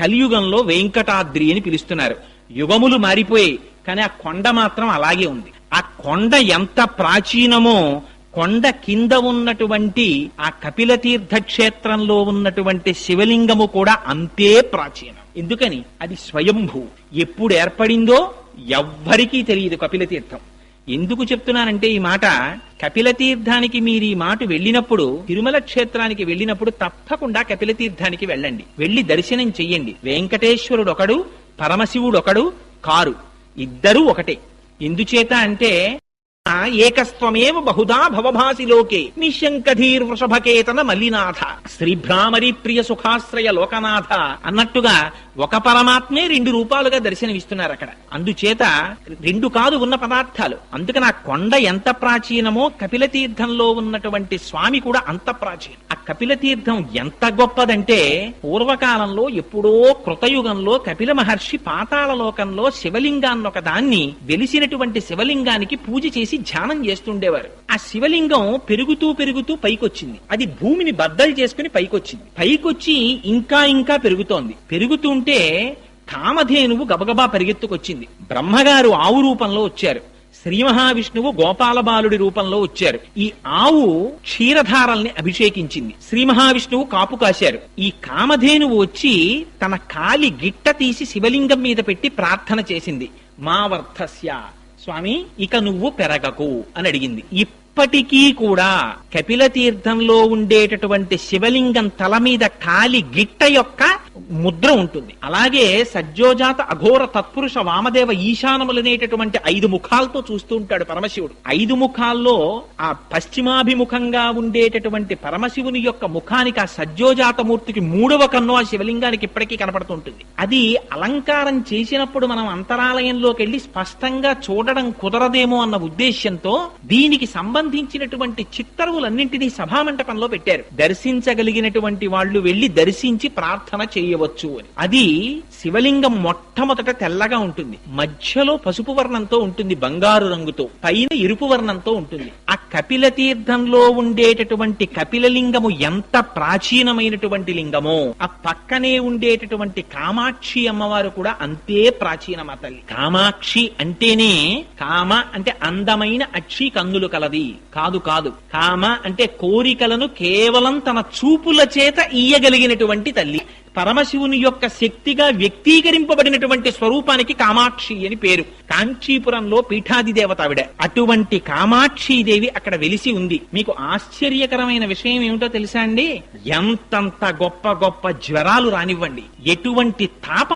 కలియుగంలో వెంకటాద్రి అని పిలుస్తున్నారు. యుగములు మారిపోయాయి కానీ ఆ కొండ మాత్రం అలాగే ఉంది. ఆ కొండ ఎంత ప్రాచీనమో కొండ కింద ఉన్నటువంటి ఆ కపిల తీర్థ క్షేత్రంలో ఉన్నటువంటి శివలింగము కూడా అంతే ప్రాచీనం. ఎందుకని? అది స్వయంభూ. ఎప్పుడు ఏర్పడిందో ఎవ్వరికీ తెలియదు కపిల తీర్థం ఎందుకు చెప్తున్నానంటే ఈ మాట కపిలతీర్థానికి మీరు ఈ మాట వెళ్ళినప్పుడు తిరుమల క్షేత్రానికి వెళ్ళినప్పుడు తప్పకుండా కపిలతీర్థానికి వెళ్ళండి. వెళ్ళి దర్శనం చెయ్యండి. వెంకటేశ్వరుడు ఒకడు పరమశివుడు ఒకడు కారు. ఇద్దరూ ఒకటే. ఎందుచేత అంటే ఆ ఏకస్త్వమేవ బహుదా భవభాసి లోకే. నిశంకధీర్ వృషభకేతన మల్లినాథ శ్రీభ్రామరి ప్రియ సుఖాశ్రయ లోకనాథ. అన్నట్టుగా ఒక పరమాత్మే రెండు రూపాలుగా దర్శనమిస్తున్నారు అక్కడ అందుచేత రెండు కాదు ఉన్న పదార్థాలు. అందుకని ఆ కొండ ఎంత ప్రాచీనమో కపిల తీర్థంలో ఉన్నటువంటి స్వామి కూడా అంత ప్రాచీనం. ఆ కపిల తీర్థం ఎంత గొప్పదంటే పూర్వకాలంలో ఎప్పుడో కృతయుగంలో కపిల మహర్షి పాతాళ లోకంలో శివలింగాన్ని ఒక దాన్ని వెలిసినటువంటి శివలింగానికి పూజ చేసి ధ్యానం చేస్తుండేవారు. ఆ శివలింగం పెరుగుతూ పెరుగుతూ పైకొచ్చింది. అది భూమిని బద్దలు చేసుకుని పైకొచ్చింది. పైకొచ్చి ఇంకా ఇంకా పెరుగుతోంది. పెరుగుతుంటే కామధేనువు గబగబా పరిగెత్తుకొచ్చింది. బ్రహ్మగారు ఆవు రూపంలో వచ్చారు. శ్రీ మహావిష్ణువు గోపాల బాలుడి రూపంలో వచ్చారు. ఈ ఆవు క్షీరధారల్ని అభిషేకించింది. శ్రీ మహావిష్ణువు కాపు కాశారు. ఈ కామధేనువు వచ్చి తన కాలి గిట్ట తీసి శివలింగం మీద పెట్టి ప్రార్థన చేసింది. మా వర్ధస్య స్వామి ఇక నువ్వు పెరగకు అని అడిగింది. ఇప్పటికీ కూడా కపిల తీర్థంలో ఉండేటటువంటి శివలింగం తల మీద కాలి గిట్ట యొక్క ముద్ర ఉంటుంది. అలాగే సజ్జోజాత అఘోర తత్పురుష వామదేవ ఈశానములనేటటువంటి ఐదు ముఖాలతో చూస్తూ ఉంటాడు పరమశివుడు. ఐదు ముఖాల్లో ఆ పశ్చిమాభిముఖంగా ఉండేటటువంటి పరమశివుని యొక్క ముఖానికి ఆ సజ్జోజాత మూర్తికి మూడవ కన్ను ఆ శివలింగానికి ఇప్పటికీ కనపడుతుంటుంది. అది అలంకారం చేసినప్పుడు మనం అంతరాలయంలోకి వెళ్ళి స్పష్టంగా చూడడం కుదరదేమో అన్న ఉద్దేశ్యంతో దీనికి సంబంధించినటువంటి చిత్తరువులన్నింటినీ సభామంటపంలో పెట్టారు. దర్శించగలిగినటువంటి వాళ్ళు వెళ్ళి దర్శించి ప్రార్థన చేయవచ్చు అని. అది శివలింగం మొట్టమొదట తెల్లగా ఉంటుంది. మధ్యలో పసుపు వర్ణంతో ఉంటుంది బంగారు రంగుతో. పైన ఎరుపు వర్ణంతో ఉంటుంది. ఆ కపిల తీర్థంలో ఉండేటటువంటి కపిలలింగము ఎంత ప్రాచీనమైనటువంటి లింగమో ఆ పక్కనే ఉండేటటువంటి కామాక్షి అమ్మవారు కూడా అంతే ప్రాచీనమా తల్లి. కామాక్షి అంటేనే కామ అంటే అందమైన అక్షి కందులు కలది కాదు కాదు. కామ అంటే కోరికలను కేవలం తన చూపుల చేత ఇయ్యగలిగినటువంటి తల్లి. పరమశివుని యొక్క శక్తిగా వ్యక్తీకరింపబడినటువంటి స్వరూపానికి కామాక్షి అని పేరు. కాంచీపురంలో పీఠాది దేవత ఆవిడ. అటువంటి కామాక్షీదేవి అక్కడ వెలిసి ఉంది. మీకు ఆశ్చర్యకరమైన విషయం ఏమిటో తెలుసా అండి? ఎంతంత గొప్ప గొప్ప జ్వరాలు రానివ్వండి. ఎటువంటి తాప